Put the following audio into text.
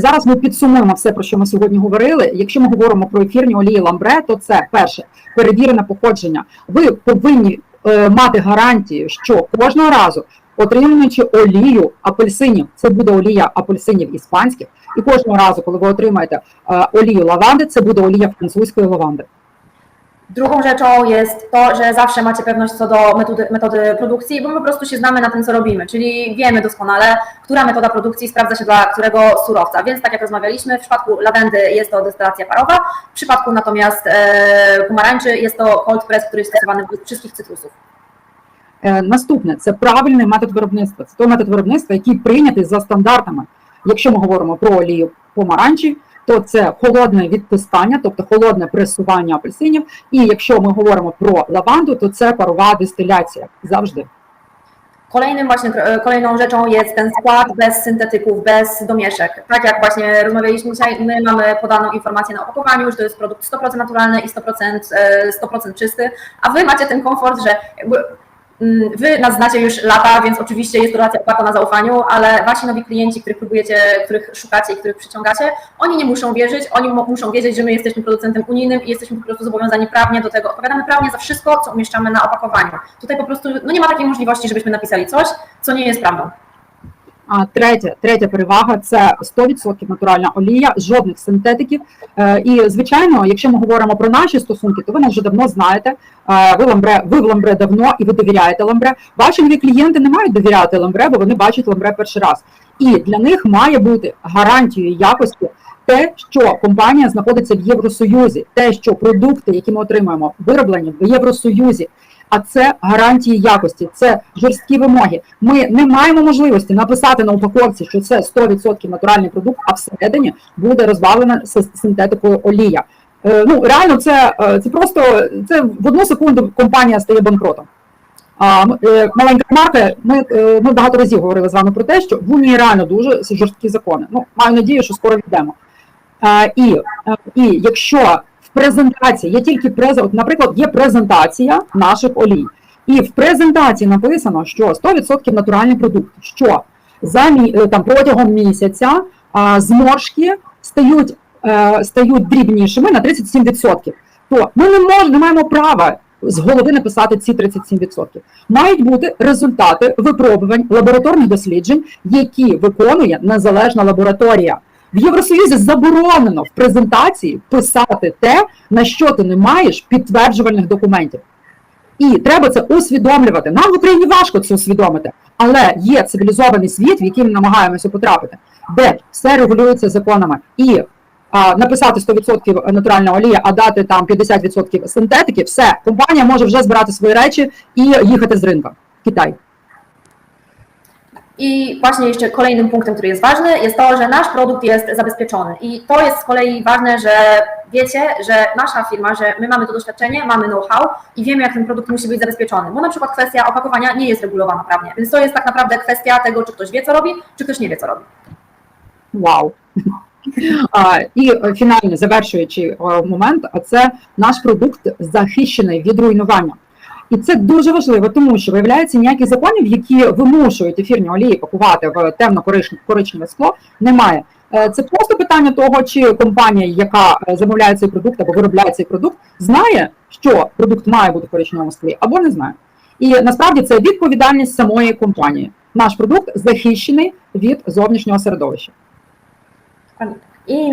Зараз ми підсумуємо все, про що ми сьогодні говорили. Якщо ми говоримо про ефірні олії ламбре, то це перше перевірене походження. Ви повинні е, мати гарантію, що кожного разу, отримуючи олію апельсинів, це буде олія апельсинів іспанських, і кожного разу, коли ви отримаєте е, олію лаванди, це буде олія французької лаванди. Drugą rzeczą jest to, że zawsze macie pewność co do metody, metody produkcji, bo my po prostu się znamy na tym, co robimy, czyli wiemy doskonale, która metoda produkcji sprawdza się dla którego surowca. Więc tak jak rozmawialiśmy, w przypadku lawendy jest to destylacja parowa, w przypadku natomiast e, pomarańczy jest to cold press, który jest stosowany do wszystkich cytrusów. Е, Наступне це правильний метод виробництва. Це той метод виробництва, який прийнятий за стандартами. Якщо ми говоримо про олію помаранчі, то це холодне відтискання, тобто холодне пресування апельсинів. І якщо ми говоримо про лаванду, то це парова дистиляція завжди. Kolejnym właśnie, e, kolejną rzeczą jest ten skład bez syntetyków, bez domieszek. Tak jak właśnie rozmawialiśmy dzisiaj, my mamy podaną informację na opakowaniu, że to jest produkt 100% naturalny i 100%, e, 100% czysty, a wy macie ten komfort, że jakby mm, wy nas znacie już lata, więc oczywiście jest to relacja oparta na zaufaniu, ale wasi nowi klienci, których próbujecie, których szukacie i których przyciągacie, oni nie muszą wierzyć, oni muszą wiedzieć, że my jesteśmy producentem unijnym i jesteśmy po prostu zobowiązani prawnie do tego. Odpowiadamy prawnie za wszystko, co umieszczamy na opakowaniu. Tutaj po prostu no nie ma takiej możliwości, żebyśmy napisali coś, co nie jest prawdą. Третя, третя перевага це 100% натуральна олія, жодних синтетиків. Е, І звичайно, якщо ми говоримо про наші стосунки, то ви нас вже давно знаєте. Е, Ви ламбре, ви в ламбре давно і ви довіряєте ламбре. Ваші нові клієнти не мають довіряти ламбре, бо вони бачать ламбре перший раз. І для них має бути гарантією якості. Те, що компанія знаходиться в Євросоюзі, те, що продукти, які ми отримуємо, вироблені в Євросоюзі, а це гарантії якості, це жорсткі вимоги. Ми не маємо можливості написати на упаковці, що це 100% натуральний продукт, а всередині буде розбавлена синтетикою олія. Е, Ну реально, це, е, це просто це в одну секунду компанія стає банкротом. А е, маленька марка. Ми, ми багато разів говорили з вами про те, що в Унії реально дуже жорсткі закони. Ну маю надію, що скоро віддамо. Е, І, і якщо в презентації є тільки презент, от, наприклад, є презентація наших олій, і в презентації написано, що 100% натуральний продукт, що за е, там протягом місяця а, зморшки стають, е, стають дрібнішими на 37%, то ми не можемо, не маємо права з голови написати ці 37%. Мають бути результати випробувань лабораторних досліджень, які виконує незалежна лабораторія. В Євросоюзі заборонено в презентації писати те, на що ти не маєш підтверджувальних документів. І треба це усвідомлювати. Нам в Україні важко це усвідомити, але є цивілізований світ, в який ми намагаємося потрапити, де все регулюється законами. І а, написати 100% натуральна олія, а дати там 50% синтетики, все, компанія може вже збирати свої речі і їхати з ринку Китай. I właśnie jeszcze kolejnym punktem, który jest ważny, jest to, że nasz produkt jest zabezpieczony. I to jest z kolei ważne, że wiecie, że nasza firma, że my mamy to doświadczenie, mamy know-how i wiemy, jak ten produkt musi być zabezpieczony. Bo na przykład kwestia opakowania nie jest regulowana prawnie. Więc to jest tak naprawdę kwestia tego, czy ktoś wie, co robi, czy ktoś nie wie, co robi. Вау! А, І е, фінальний завершуючий е, момент, а це наш продукт захищений від руйнування. І це дуже важливо, тому що виявляється ніяких законів, які вимушують ефірні олії пакувати в темно-коричневе скло, немає. Е, Це просто питання того, чи компанія, яка е, замовляє цей продукт або виробляє цей продукт, знає, що продукт має бути в коричневому склі, або не знає. І насправді це відповідальність самої компанії. Наш продукт захищений від зовнішнього середовища. I